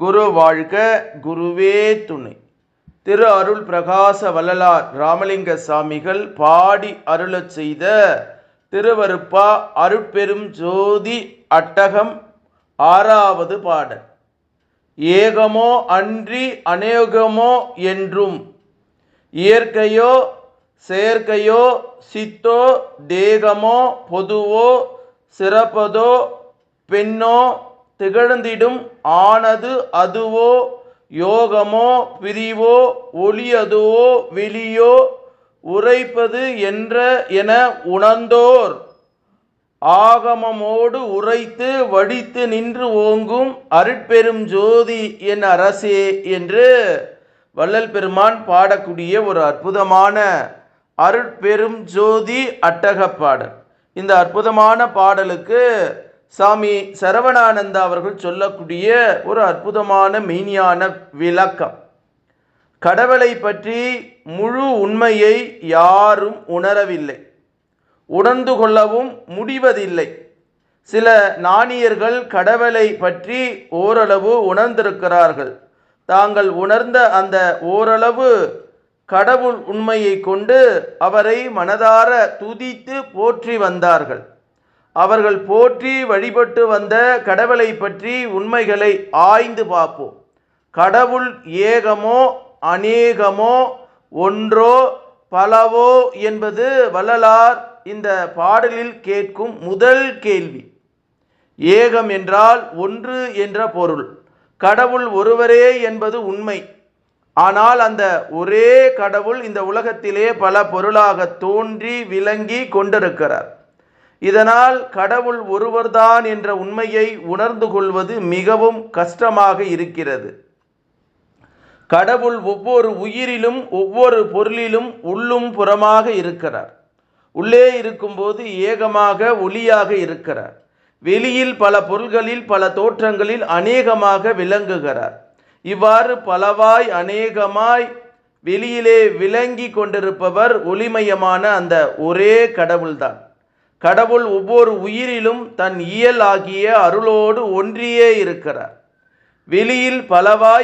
குரு வாழ்க குருவே துணை. திரு அருள் பிரகாச வள்ளலார் ராமலிங்க சாமிகள் பாடி அருளச் செய்த திருவருப்பா அருட்பெரும் ஜோதி அட்டகம் ஆறாவது பாடல். ஏகமோ அன்றி அநேகமோ என்றும் இயற்கையோ செயற்கையோ சித்தோ தேகமோ பொதுவோ சிறப்பதோ பெண்ணோ திகழ்ந்திடும் ஆனது அதுவோ யோகமோ பிரிவோ ஒளியதுவோ வெளியோ உரைப்பது என்ற என உணர்ந்தோர். ஆகமமோடு உரைத்து வடித்து நின்று ஓங்கும் அருட்பெரும் ஜோதி என் அரசே என்று வள்ளல் பெருமான் பாடக்கூடிய ஒரு அற்புதமான அருட்பெரும் ஜோதி அட்டக பாடல். இந்த அற்புதமான பாடலுக்கு சாமி சரவணானந்தா அவர்கள் சொல்லக்கூடிய ஒரு அற்புதமான மெய்ஞான விளக்கம். கடவுளை பற்றி முழு உண்மையை யாரும் உணரவில்லை. உணர்ந்து கொள்ளவும் முடிவதில்லை. சில நாணியர்கள் கடவுளை பற்றி ஓரளவு உணர்ந்திருக்கிறார்கள். தாங்கள் உணர்ந்த அந்த ஓரளவு கடவுள் உண்மையை கொண்டு அவரை மனதார துதித்து போற்றி வந்தார்கள். அவர்கள் போற்றி வழிபட்டு வந்த கடவுளை பற்றி உண்மைகளை ஆய்ந்து பார்ப்போம். கடவுள் ஏகமோ அநேகமோ ஒன்றோ பலவோ என்பது வள்ளலார் இந்த பாடலில் கேட்கும் முதல் கேள்வி. ஏகம் என்றால் ஒன்று என்ற பொருள். கடவுள் ஒருவரே என்பது உண்மை. ஆனால் அந்த ஒரே கடவுள் இந்த உலகத்திலே பல பொருளாக தோன்றி விளங்கி கொண்டிருக்கிறார். இதனால் கடவுள் ஒருவர்தான் என்ற உண்மையை உணர்ந்து கொள்வது மிகவும் கஷ்டமாக இருக்கிறது. கடவுள் ஒவ்வொரு உயிரிலும் ஒவ்வொரு பொருளிலும் உள்ளும் புறமாக இருக்கிறார். உள்ளே இருக்கும்போது ஏகமாக ஒளியாக இருக்கிறார். வெளியில் பல பொருள்களில் பல தோற்றங்களில் அநேகமாக விளங்குகிறார். இவ்வாறு பலவாய் அநேகமாய் வெளியிலே விளங்கி கொண்டிருப்பவர் ஒளிமயமான அந்த ஒரே கடவுள்தான். கடவுள் ஒவ்வொரு உயிரிலும் தன் இயல் ஆகிய அருளோடு ஒன்றியே இருக்கிறார். வெளியில் பலவாய்